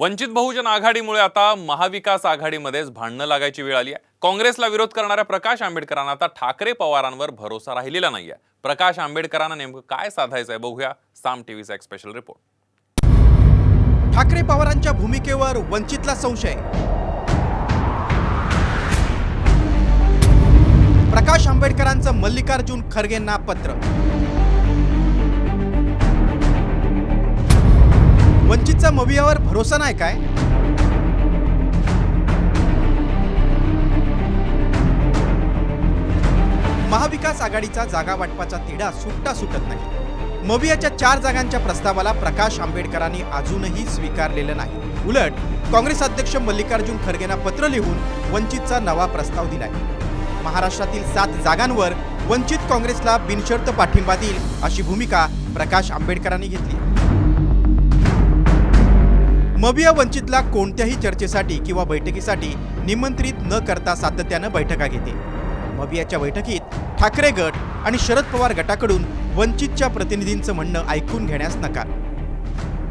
वंचित बहुजन आघाडीमुळे आता महाविकास आघाडीमध्येच भांडणं लागायची वेळ आली आहे. काँग्रेसला विरोध करणाऱ्या प्रकाश आंबेडकरांना आता ठाकरे पवारांवर भरोसा राहिलेला नाहीये. प्रकाश आंबेडकरांना नेमकं काय साधायचं आहे बघूया. साम टीव्हीचा एक स्पेशल रिपोर्ट ठाकरे पवारांच्या भूमिकेवर वंचितला संशय. प्रकाश आंबेडकरांचं मल्लिकार्जुन खरगेंना पत्र. वंचितचा मवियावर भरोसा नाही काय? महाविकास आघाडीचा जागा वाटपाचा तिढा सुट्टा सुटत नाही. मवियाच्या चार जागांच्या प्रस्तावाला प्रकाश आंबेडकरांनी अजूनही स्वीकारलेलं नाही. उलट काँग्रेस अध्यक्ष मल्लिकार्जुन खरगेंना पत्र लिहून वंचितचा नवा प्रस्ताव दिलाय. महाराष्ट्रातील सात जागांवर वंचित काँग्रेसला बिनशर्त पाठिंबा देईल अशी भूमिका प्रकाश आंबेडकरांनी घेतली मविया वंचितला कोणत्याही चर्चेसाठी किंवा बैठकीसाठी निमंत्रित न करता सातत्यानं बैठका घेते. मवियाच्या बैठकीत ठाकरे गट आणि शरद पवार गटाकडून वंचितच्या प्रतिनिधींचं म्हणणं ऐकून घेण्यास नकार.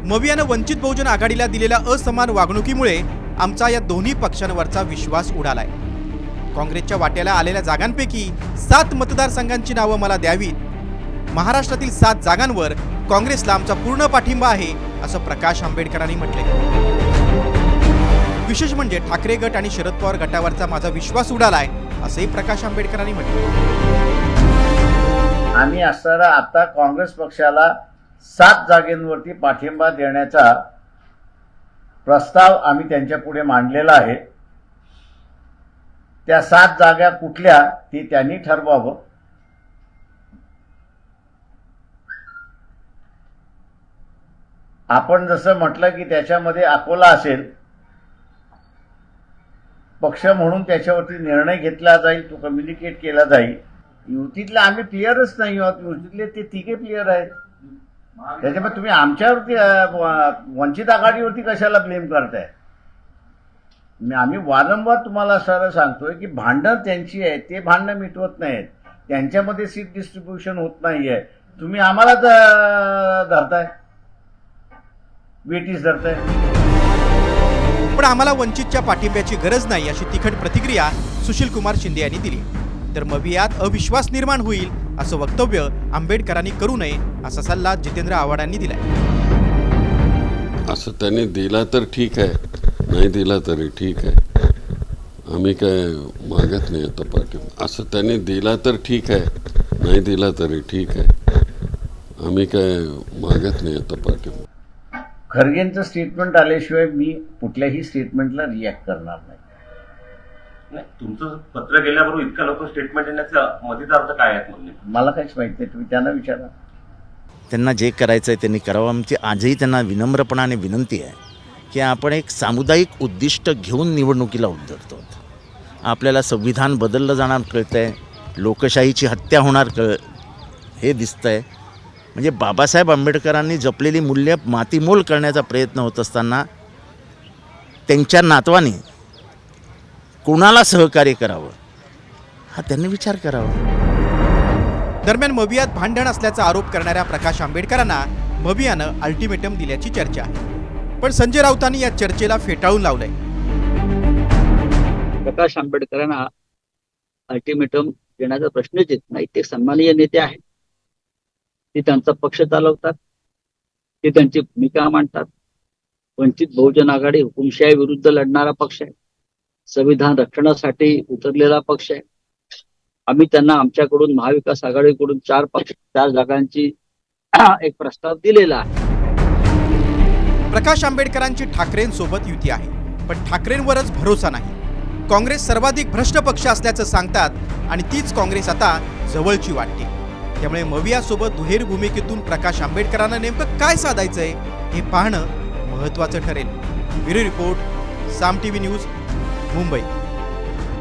मवियानं वंचित बहुजन आघाडीला दिलेल्या असमान वागणुकीमुळे आमचा या दोन्ही पक्षांवरचा विश्वास उडालाय. काँग्रेसच्या वाट्याला आलेल्या जागांपैकी सात मतदारसंघांची नावं मला द्यावीत. महाराष्ट्रातील सात जागांवर काँग्रेसला आमचा पूर्ण पाठिंबा आहे असं प्रकाश आंबेडकरांनी म्हटले विशेष म्हणजे ठाकरे गट आणि शरद पवार गटावरचा माझा विश्वास उडालाय असंही प्रकाश आंबेडकरांनी म्हटले आम्ही असणारा आता काँग्रेस पक्षाला सात जागेंवरती पाठिंबा देण्याचा प्रस्ताव आम्ही त्यांच्या पुढे मांडलेला आहे. त्या सात जागा कुठल्या ती त्यांनी ठरवावं. आपण जसं म्हटलं की त्याच्यामध्ये अकोला असेल पक्ष म्हणून त्याच्यावरती निर्णय घेतला जाईल तो कम्युनिकेट केला जाईल. युतीतला आम्ही प्लेयरच नाही आहोत युतीतले ते तिघे प्लेयर आहेत. त्याच्यामुळे तुम्ही आमच्यावरती वंचित आघाडीवरती कशाला ब्लेम करताय? मी आम्ही वारंवार तुम्हाला सर सांगतोय की भांडणं त्यांची आहेत ते भांडणं मिटवत नाहीत. त्यांच्यामध्ये सीट डिस्ट्रीब्युशन होत नाहीये. तुम्ही आम्हालाच धरताय? वेटीस धरताय. पण आम्हाला वंचितच्या पाठिंब्याची गरज नाही अशी तिखट प्रतिक्रिया सुशील कुमार शिंदे यांनी दिली. तर मवियात अविश्वास निर्माण होईल असं वक्तव्य आंबेडकरांनी करू नये असा सल्ला जितेंद्र आव्हाडांनी दिलाय. असं त्याने दिला तर ठीक आहे नाही दिला तरी ठीक आहे. आम्ही काय मागत नाही आता पाठिंबा. असं त्याने दिला तर ठीक आहे नाही दिला तरी ठीक आहे. आम्ही काय मागत नाही आता पाठिंबा. खरगेंचं स्टेटमेंट आल्याशिवाय मी कुठल्याही स्टेटमेंटला रिॲक्ट करणार नाही. नाही तुमचं पत्र गेल्याबरोबर इतक्या लोक स्टेटमेंट देण्याचा अर्थ काय म्हणजे मला काहीच माहीत नाही तुम्ही त्यांना विचारा. त्यांना जे करायचं आहे त्यांनी करावं. आमची आजही त्यांना विनम्रपणाने विनंती आहे की आपण एक सामुदायिक उद्दिष्ट घेऊन निवडणुकीला उतरतो आपल्याला संविधान बदललं जाणार कळतं आहे लोकशाहीची हत्या होणार कळ हे दिसतंय. म्हणजे बाबासाहेब आंबेडकरांनी जपलेली मूल्य मातीमोल करण्याचा प्रयत्न होत असताना त्यांच्या नातवाने कोणाला सहकार्य करावं? हा त्यांनी विचार करावा. दरम्यान मवियात भांडण असल्याचा आरोप करणाऱ्या प्रकाश आंबेडकरांना मवियानं अल्टिमेटम दिल्याची चर्चा आहे. पण संजय राऊतांनी या चर्चेला फेटाळून लावलंय. प्रकाश आंबेडकरांना अल्टिमेटम देण्याचा प्रश्नच येत नाही. ते सन्माननीय नेते आहेत. ते त्यांचा पक्ष चालवतात. ते त्यांची भूमिका मांडतात. वंचित बहुजन आघाडी हुकुमशाही विरुद्ध लढणारा पक्ष आहे. संविधान रक्षणासाठी उतरलेला पक्ष आहे. आम्ही त्यांना आमच्याकडून महाविकास आघाडीकडून चार पक्ष चार जागांची एक प्रस्ताव दिलेला आहे. प्रकाश आंबेडकरांची ठाकरेंसोबत युती आहे. पण ठाकरेंवरच भरोसा नाही. काँग्रेस सर्वाधिक भ्रष्ट पक्ष असल्याचं सांगतात आणि तीच काँग्रेस आता जवळची वाटते. त्यामुळे मवियासोबत दुहेरी भूमिकेतून प्रकाश आंबेडकरांना नेमकं काय साधायचंय हे पाहणं महत्त्वाचं ठरेल. Bureau report Saam T V news Mumbai.